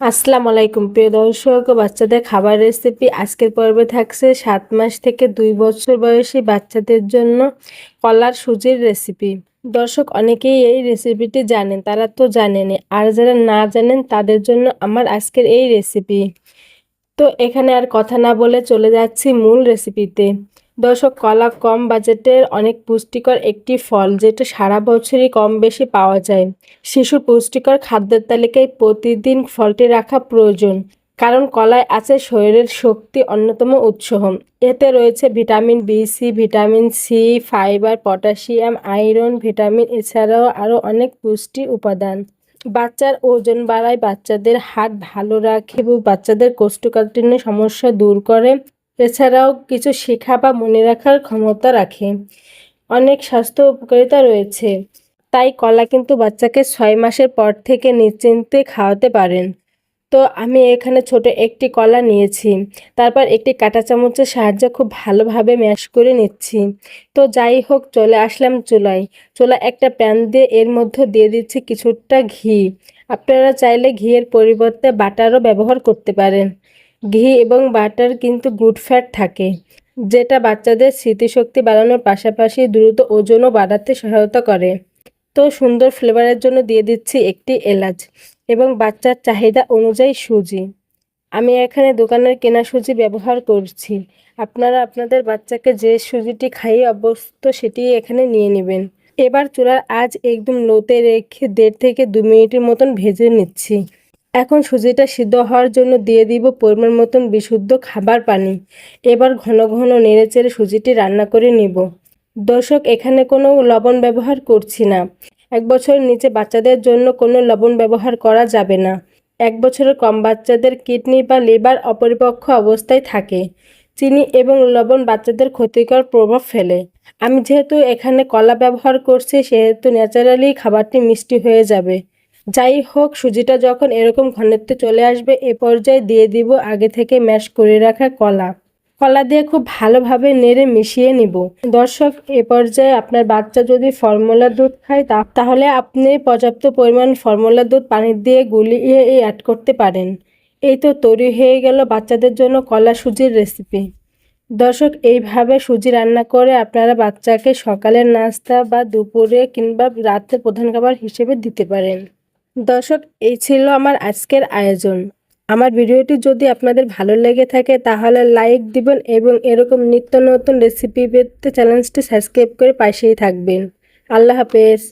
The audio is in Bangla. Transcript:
আসসালামু আলাইকুম। প্রিয় দর্শক বাচ্চাদের খাবার রেসিপি আজকের পর্বে থাকছে সাত মাস থেকে দুই বছর বয়সী বাচ্চাদের জন্য কলার সুজির রেসিপি দর্শক, অনেকেই এই রেসিপিটি জানেন, তারা তো জানেনই। আর যারা না জানেন, তাদের জন্য আমার আজকের এই রেসিপি তো এখানে আর কথা না বলে চলে যাচ্ছি মূল রেসিপিতে দর্শক, কলা কম বাজেটের অনেক পুষ্টিকর একটি ফল যেটা সারা বছরই কম বেশি পাওয়া যায়। শিশুর পুষ্টিকর খাদ্যের তালিকায় প্রতিদিন ফলটি রাখা প্রয়োজন, কারণ কলায় আছে শরীরের শক্তি অন্যতম উৎস। এতে রয়েছে vitamin B, C, vitamin C, fibre, potassium, iron, vitamin এছাড়াও আরও অনেক পুষ্টি উপাদান। বাচ্চার ওজন বাড়ায় বাচ্চাদের হাত ভালো রাখে এবং বাচ্চাদের কোষ্ঠকাঠিন্য সমস্যা দূর করে। এছাড়াও কিছু শেখা বা মনে রাখার ক্ষমতা রাখে। অনেক স্বাস্থ্য উপকারিতা রয়েছে। তাই কলা কিন্তু বাচ্চাকে ছয় মাসের পর থেকে নিশ্চিন্তে খাওয়াতে পারেন। তো আমি এখানে ছোট একটি কলা নিয়েছি। তারপর একটি কাঁটা চামচের সাহায্যে খুব ভালোভাবে ম্যাশ করে নিচ্ছি। তো যাই হোক, চলে আসলাম চুলায়। চুলা একটা প্যান দিয়ে এর মধ্যে দিয়ে দিচ্ছি কিছুটা ঘি। আপনারা চাইলে ঘিয়ের পরিবর্তে বাটারও ব্যবহার করতে পারেন। ঘি এবং বাটার কিন্তু গুড ফ্যাট থাকে, যেটা বাচ্চাদের স্মৃতিশক্তি বাড়ানোর পাশাপাশি দ্রুত ওজনও বাড়াতে সহায়তা করে। তো সুন্দর ফ্লেভারের জন্য দিয়ে দিচ্ছি একটি এলাচ এবং বাচ্চার চাহিদা অনুযায়ী সুজি। আমি এখানে দোকানের কেনা সুজি ব্যবহার করছি। আপনারা আপনাদের বাচ্চাকে যে সুজিটি খাইয়ে অভ্যস্ত সেটি এখানে নিয়ে নেবেন। এবার চুলার আজ একদম লোতে রেখে দেড় থেকে দু মিনিটের মতন ভেজে নিচ্ছি। এখন সুজিটা সিদ্ধ হওয়ার জন্য দিয়ে দিব পরিমাণ মতন বিশুদ্ধ খাবার পানি। এবার ঘন ঘন নেড়েচেড়ে সুজিটি রান্না করে নিব। দর্শক, এখানে কোনো লবণ ব্যবহার করছি না। এক বছরের নিচে বাচ্চাদের জন্য কোনো লবণ ব্যবহার করা যাবে না। এক বছরের কম বাচ্চাদের কিডনি বা লিভার অপরিপক্ষ অবস্থায় থাকে। চিনি এবং লবণ বাচ্চাদের ক্ষতিকর প্রভাব ফেলে। আমি যেহেতু এখানে কলা ব্যবহার করছি, সেহেতু ন্যাচারালি খাবারটি মিষ্টি হয়ে যাবে। যাই হোক সুজিটা যখন এরকম ঘনত্বে চলে আসবে, এ পর্যায়ে দিয়ে দিব আগে থেকে ম্যাশ করে রাখা কলা। কলা দিয়ে খুব ভালোভাবে নেড়ে মিশিয়ে নিব। দর্শক, এ পর্যায়ে আপনার বাচ্চা যদি ফর্মুলা দুধ খায়, তা তাহলে আপনি পর্যাপ্ত পরিমাণ ফর্মুলা দুধ পানি দিয়ে গুলিয়ে অ্যাড করতে পারেন। এই তো তৈরি হয়ে গেল বাচ্চাদের জন্য কলা সুজির রেসিপি দর্শক, এইভাবে সুজি রান্না করে আপনারা বাচ্চাকে সকালের নাস্তা বা দুপুরে কিংবা রাতে প্রধান খাবার হিসেবে দিতে পারেন। দর্শক, এই ছিল আমার আজকের আয়োজন। আমার ভিডিওটি যদি আপনাদের ভালো লেগে থাকে, তাহলে লাইক দিবেন এবং এরকম নিত্য নতুন রেসিপি পেতে চ্যানেলটি সাবস্ক্রাইব করে পাশেই থাকবেন। আল্লাহ হাফেজ।